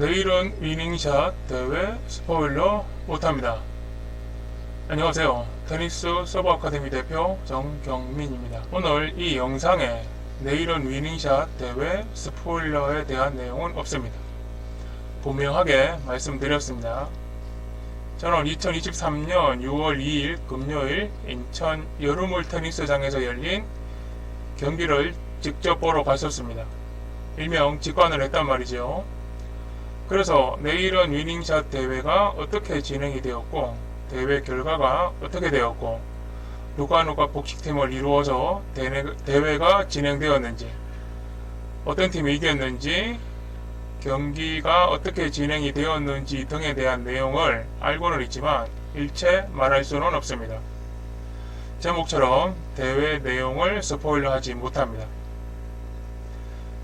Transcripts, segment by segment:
내일은 위닝샷 대회 스포일러 못합니다. 안녕하세요. 테니스 서버 아카데미 대표 정경민입니다. 오늘 이 영상에 내일은 위닝샷 대회 스포일러에 대한 내용은 없습니다. 분명하게 말씀드렸습니다. 저는 2023년 6월 2일 금요일 인천 여름물 테니스장에서 열린 경기를 직접 보러 갔었습니다. 일명 직관을 했단 말이죠. 그래서 내일은 위닝샷 대회가 어떻게 진행이 되었고 대회 결과가 어떻게 되었고 누가 누가 복식팀을 이루어서 대회, 대회가 진행되었는지 어떤 팀이 이겼는지 경기가 어떻게 진행이 되었는지 등에 대한 내용을 알고는 있지만 일체 말할 수는 없습니다. 제목처럼 대회 내용을 스포일러 하지 못합니다.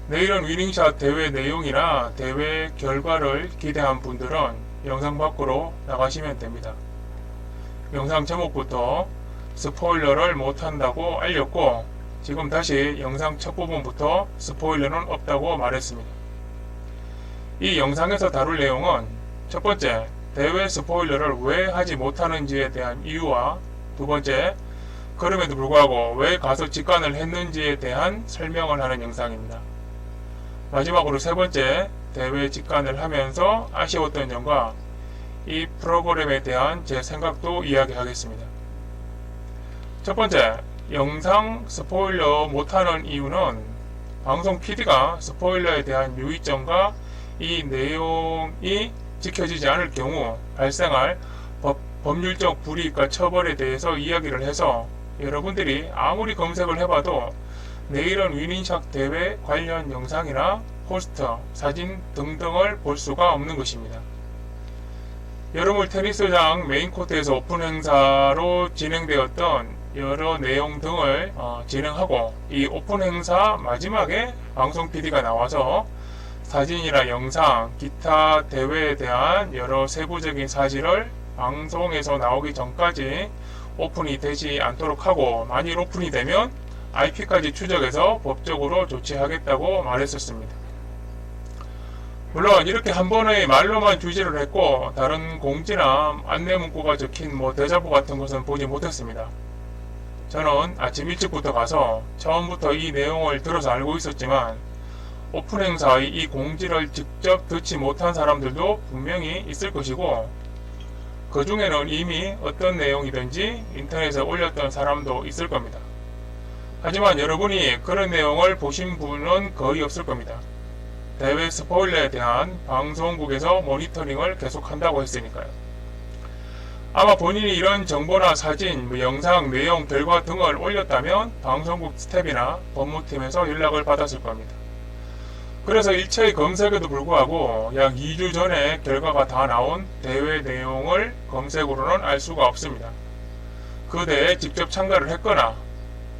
내일은 위닝샷 대회 내용이나 대회 결과를 기대한 분들은 영상 밖으로 나가시면 됩니다. 영상 제목부터 스포일러를 못한다고 알렸고 지금 다시 영상 첫 부분부터 스포일러는 없다고 말했습니다. 이 영상에서 다룰 내용은 첫 번째, 대회 스포일러를 왜 하지 못하는지에 대한 이유와 두 번째, 그럼에도 불구하고 왜 가서 직관을 했는지에 대한 설명을 하는 영상입니다. 마지막으로 세 번째, 대회 직관을 하면서 아쉬웠던 점과 이 프로그램에 대한 제 생각도 이야기하겠습니다. 첫 번째, 영상 스포일러 못하는 이유는 방송 PD가 스포일러에 대한 유의점과 이 내용이 지켜지지 않을 경우 발생할 법, 법률적 불이익과 처벌에 대해서 이야기를 해서 여러분들이 아무리 검색을 해봐도 내일은 위닝샷 대회 관련 영상이나 포스터, 사진 등등을 볼 수가 없는 것입니다. 여름을 테니스장 메인코트에서 오픈 행사로 진행되었던 여러 내용 등을 어, 진행하고 이 오픈 행사 마지막에 방송 PD가 나와서 사진이나 영상, 기타 대회에 대한 여러 세부적인 사실을 방송에서 나오기 전까지 오픈이 되지 않도록 하고 만일 오픈이 되면 IP까지 추적해서 법적으로 조치하겠다고 말했었습니다. 물론 이렇게 한 번의 말로만 주지를 했고 다른 공지나 안내 문구가 적힌 뭐 대자보 같은 것은 보지 못했습니다. 저는 아침 일찍부터 가서 처음부터 이 내용을 들어서 알고 있었지만 오픈 행사의 이 공지를 직접 듣지 못한 사람들도 분명히 있을 것이고 그 중에는 이미 어떤 내용이든지 인터넷에 올렸던 사람도 있을 겁니다. 하지만 여러분이 그런 내용을 보신 분은 거의 없을 겁니다. 대회 스포일러에 대한 방송국에서 모니터링을 계속한다고 했으니까요. 아마 본인이 이런 정보나 사진, 뭐 영상, 내용, 결과 등을 올렸다면 방송국 스텝이나 법무팀에서 연락을 받았을 겁니다. 그래서 일체의 검색에도 불구하고 약 2주 전에 결과가 다 나온 대회 내용을 검색으로는 알 수가 없습니다. 그 대회에 직접 참가를 했거나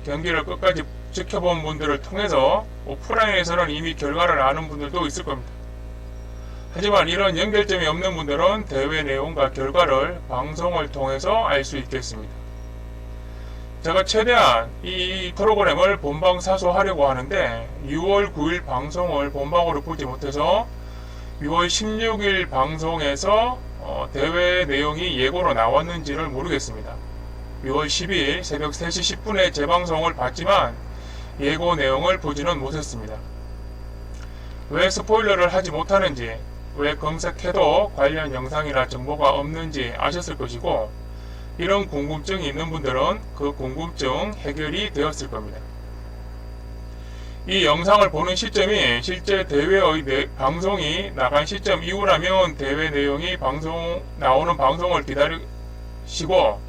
경기를 끝까지 지켜본 분들을 통해서 오프라인에서는 이미 결과를 아는 분들도 있을 겁니다. 하지만 이런 연결점이 없는 분들은 대회 내용과 결과를 방송을 통해서 알 수 있겠습니다. 제가 최대한 이 프로그램을 본방 사수하려고 하는데 6월 9일 방송을 본방으로 보지 못해서 6월 16일 방송에서 어, 대회 내용이 예고로 나왔는지를 모르겠습니다. 6월 12일 새벽 3시 10분에 재방송을 봤지만 예고 내용을 보지는 못했습니다. 왜 스포일러를 하지 못하는지, 왜 검색해도 관련 영상이나 정보가 없는지 아셨을 것이고, 이런 궁금증이 있는 분들은 그 궁금증 해결이 되었을 겁니다. 이 영상을 보는 시점이 실제 대회의 내, 방송이 나간 시점 이후라면 대회 내용이 방송 나오는 방송을 기다리시고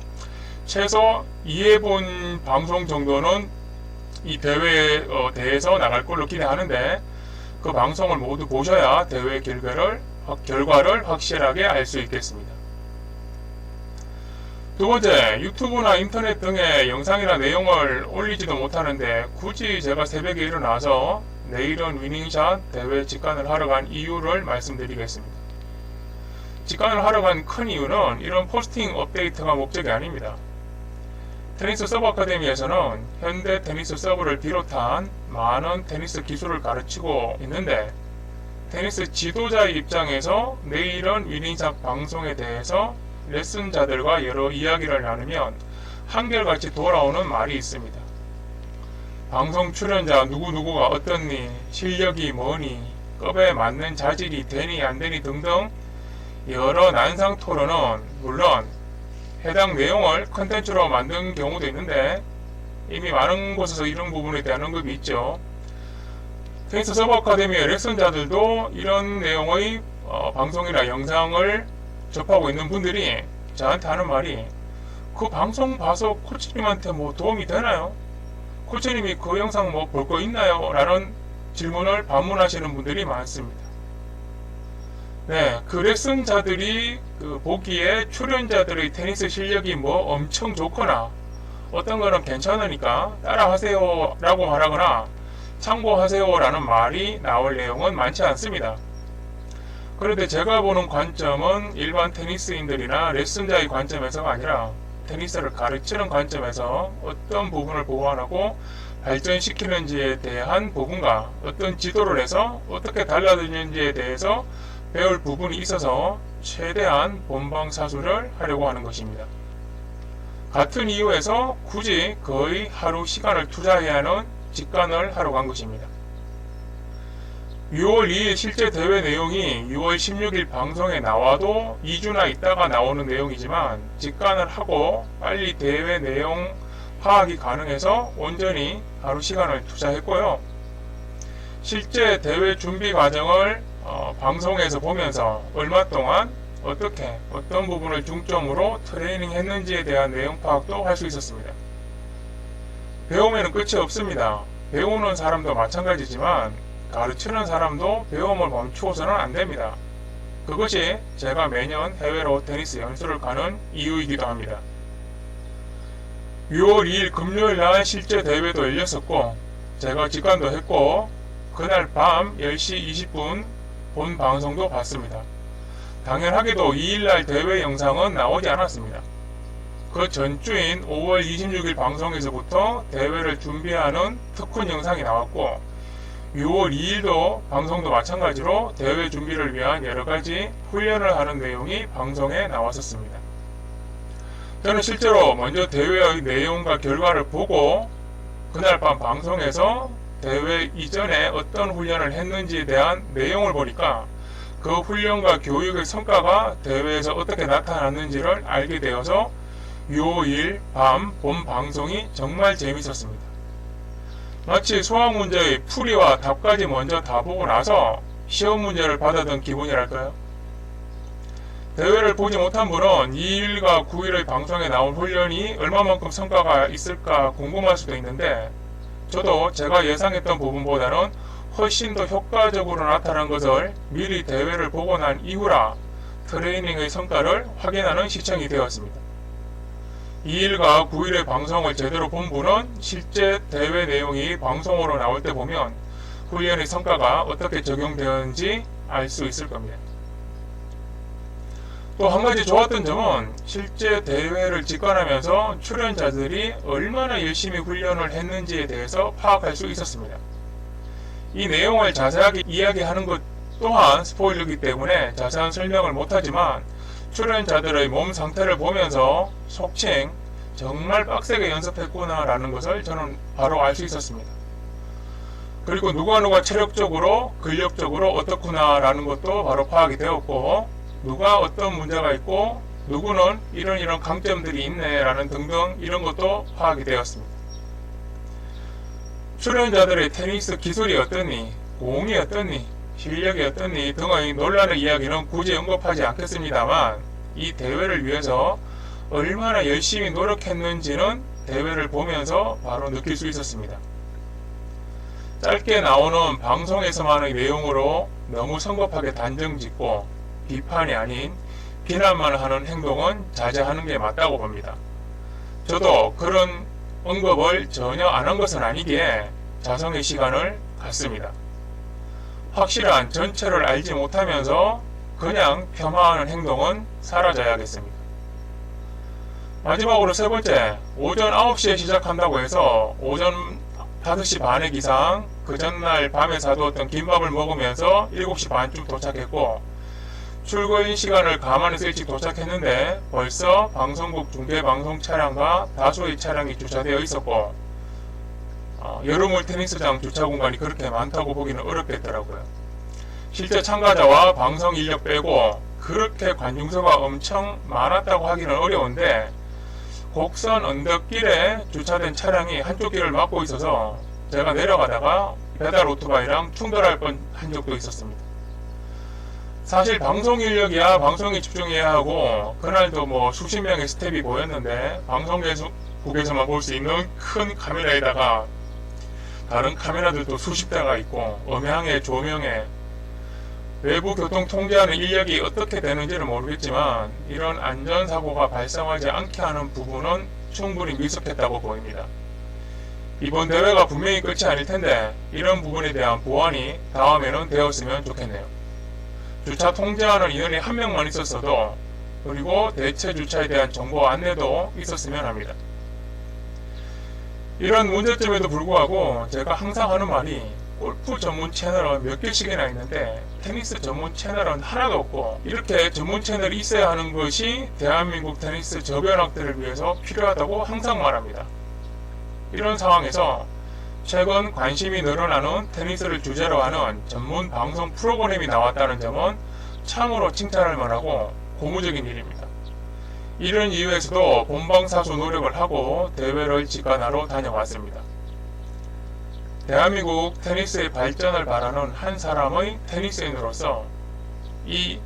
최소 2회본 방송 정도는 이 대회에 어, 대해서 나갈 걸로 기대하는데 그 방송을 모두 보셔야 대회 결과를 결과를 확실하게 알 수 있겠습니다. 두 번째, 유튜브나 인터넷 등의 영상이나 내용을 올리지도 못하는데 굳이 제가 새벽에 일어나서 내일은 위닝샷 대회 직관을 하러 간 이유를 말씀드리겠습니다. 직관을 하러 간 큰 이유는 이런 포스팅 업데이트가 목적이 아닙니다. 테니스 서브 아카데미에서는 현대 테니스 서브를 비롯한 많은 테니스 기술을 가르치고 있는데 테니스 지도자의 입장에서 내일은 위닝샷 방송에 대해서 레슨자들과 여러 이야기를 나누면 한결같이 돌아오는 말이 있습니다. 방송 출연자 누구누구가 어떻니, 실력이 뭐니, 급에 맞는 자질이 되니 안 되니 등등 여러 난상 토론은 물론 해당 내용을 컨텐츠로 만든 경우도 있는데 이미 많은 곳에서 이런 부분에 대한 언급이 있죠. 테니스 서브 아카데미의 레슨자들도 이런 내용의 어, 방송이나 영상을 접하고 있는 분들이 저한테 하는 말이 그 방송 봐서 코치님한테 뭐 도움이 되나요? 코치님이 그 영상 뭐 볼 거 있나요? 라는 질문을 반문하시는 분들이 많습니다. 네, 그 레슨자들이 그 보기에 출연자들의 테니스 실력이 뭐 엄청 좋거나 어떤 거는 괜찮으니까 따라하세요 라고 말하거나 참고하세요 라는 말이 나올 내용은 많지 않습니다. 그런데 제가 보는 관점은 일반 테니스인들이나 레슨자의 관점에서가 아니라 테니스를 가르치는 관점에서 어떤 부분을 보완하고 발전시키는지에 대한 부분과 어떤 지도를 해서 어떻게 달라지는지에 대해서 배울 부분이 있어서 최대한 본방 사수를 하려고 하는 것입니다. 같은 이유에서 굳이 거의 하루 시간을 투자해야 하는 직관을 하러 간 것입니다. 6월 2일 실제 대회 내용이 6월 16일 방송에 나와도 2주나 있다가 나오는 내용이지만 직관을 하고 빨리 대회 내용 파악이 가능해서 온전히 하루 시간을 투자했고요. 실제 대회 준비 과정을 어, 방송에서 보면서 얼마 동안 어떻게 어떤 부분을 중점으로 트레이닝 했는지에 대한 내용 파악도 할 수 있었습니다. 배움에는 끝이 없습니다. 배우는 사람도 마찬가지지만 가르치는 사람도 배움을 멈추어서는 안 됩니다. 그것이 제가 매년 해외로 테니스 연수를 가는 이유이기도 합니다. 6월 2일 금요일 날 실제 대회도 열렸었고 제가 직관도 했고 그날 밤 10시 20분 본 방송도 봤습니다. 당연하게도 2일날 대회 영상은 나오지 않았습니다. 그 전주인 5월 26일 방송에서부터 대회를 준비하는 특훈 영상이 나왔고 6월 2일도 방송도 마찬가지로 대회 준비를 위한 여러 가지 훈련을 하는 내용이 방송에 나왔었습니다. 저는 실제로 먼저 대회의 내용과 결과를 보고 그날 밤 방송에서 대회 이전에 어떤 훈련을 했는지에 대한 내용을 보니까 그 훈련과 교육의 성과가 대회에서 어떻게 나타났는지를 알게 되어서 요일 밤 본 방송이 정말 재밌었습니다. 마치 수학 문제의 풀이와 답까지 먼저 다 보고 나서 시험 문제를 받아든 기분이랄까요? 대회를 보지 못한 분은 2일과 9일의 방송에 나온 훈련이 얼마만큼 성과가 있을까 궁금할 수도 있는데 저도 제가 예상했던 부분보다는 훨씬 더 효과적으로 나타난 것을 미리 대회를 보고 난 이후라 트레이닝의 성과를 확인하는 시청이 되었습니다. 2일과 9일의 방송을 제대로 본 분은 실제 대회 내용이 방송으로 나올 때 보면 훈련의 성과가 어떻게 적용되었는지 알 수 있을 겁니다. 또 한 가지 좋았던 점은 실제 대회를 직관하면서 출연자들이 얼마나 열심히 훈련을 했는지에 대해서 파악할 수 있었습니다. 이 내용을 자세하게 이야기하는 것 또한 스포일러이기 때문에 자세한 설명을 못하지만 출연자들의 몸 상태를 보면서 속칭 정말 빡세게 연습했구나라는 것을 저는 바로 알 수 있었습니다. 그리고 누가 누가 체력적으로 근력적으로 어떻구나라는 것도 바로 파악이 되었고 누가 어떤 문제가 있고 누구는 이런 이런 강점들이 있네라는 등등 이런 것도 파악이 되었습니다. 출연자들의 테니스 기술이 어떠니, 공이 어떠니, 실력이 어떠니 등의 논란의 이야기는 굳이 언급하지 않겠습니다만 이 대회를 위해서 얼마나 열심히 노력했는지는 대회를 보면서 바로 느낄 수 있었습니다. 짧게 나오는 방송에서만의 내용으로 너무 성급하게 단정 짓고 비판이 아닌 비난만 하는 행동은 자제하는 게 맞다고 봅니다. 저도 그런 언급을 전혀 안 한 것은 아니기에 자성의 시간을 갖습니다. 확실한 전체를 알지 못하면서 그냥 폄하하는 행동은 사라져야겠습니다. 마지막으로 세 번째, 오전 9시에 시작한다고 해서 오전 5시 반의 기상 그 전날 밤에 사두었던 김밥을 먹으면서 7시 반쯤 도착했고 출근 시간을 감안해서 일찍 도착했는데 벌써 방송국 중계 방송 차량과 다수의 차량이 주차되어 있었고 어, 여름물 테니스장 주차 공간이 그렇게 많다고 보기는 어렵겠더라고요. 실제 참가자와 방송 인력 빼고 그렇게 관중수가 엄청 많았다고 하기는 어려운데 곡선 언덕길에 주차된 차량이 한쪽 길을 막고 있어서 제가 내려가다가 배달 오토바이랑 충돌할 뻔한 적도 있었습니다. 사실 방송 인력이야 방송에 집중해야 하고 그날도 뭐 수십 명의 스텝이 보였는데 방송국에서만 볼 수 있는 큰 카메라에다가 다른 카메라들도 수십 대가 있고 음향에 조명에 외부 교통 통제하는 인력이 어떻게 되는지는 모르겠지만 이런 안전사고가 발생하지 않게 하는 부분은 충분히 미숙했다고 보입니다. 이번 대회가 분명히 끝이 아닐 텐데 이런 부분에 대한 보완이 다음에는 되었으면 좋겠네요. 주차 통제하는 인원이 한 명만 있었어도 그리고 대체 주차에 대한 정보 안내도 있었으면 합니다. 이런 문제점에도 불구하고 제가 항상 하는 말이 골프 전문 채널은 몇 개씩이나 있는데 테니스 전문 채널은 하나도 없고 이렇게 전문 채널이 있어야 하는 것이 대한민국 테니스 저변학들을 위해서 필요하다고 항상 말합니다. 이런 상황에서 최근 관심이 늘어나는 테니스를 주제로 하는 전문 방송 프로그램이 나왔다는 점은 참으로 칭찬할 만하고 고무적인 일입니다. 이런 이유에서도 본방사수 노력을 하고 대회를 직관하러 다녀왔습니다. 대한민국 테니스의 발전을 바라는 한 사람의 테니스인으로서 이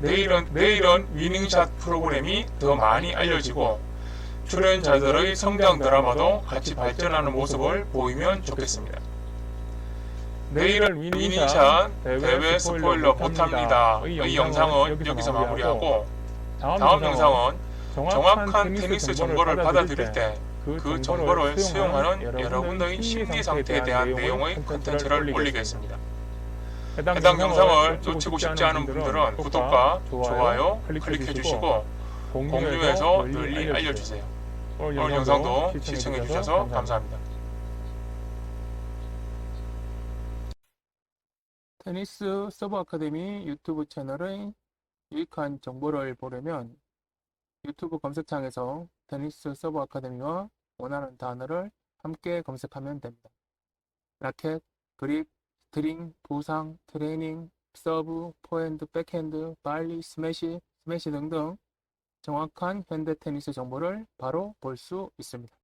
내일은 내일은 위닝샷 프로그램이 더 많이 알려지고 출연자들의 성장 드라마도 같이 발전하는 모습을 보이면 좋겠습니다. 내일은 위닝샷 대회 스포일러 못합니다. 의 영상은 여기서 마무리하고 다음 영상은 정확한 테니스 정보를 받아들일 때 그 정보를 수용하는 여러분의 심리 상태에 대한 내용의 컨텐츠를 올리겠습니다. 해당 영상을 놓치고 싶지 않은 분들은 구독과 좋아요 클릭해 주시고 공유해서 널리 알려주세요. 오늘 영상도 시청해 주셔서 감사합니다. 테니스 서브 아카데미 유튜브 채널의 유익한 정보를 보려면 유튜브 검색창에서 테니스 서브 아카데미와 원하는 단어를 함께 검색하면 됩니다. 라켓, 그립, 스트링, 부상, 트레이닝, 서브, 포핸드, 백핸드, 발리, 스매시, 스매시 등등 정확한 현대 테니스 정보를 바로 볼 수 있습니다.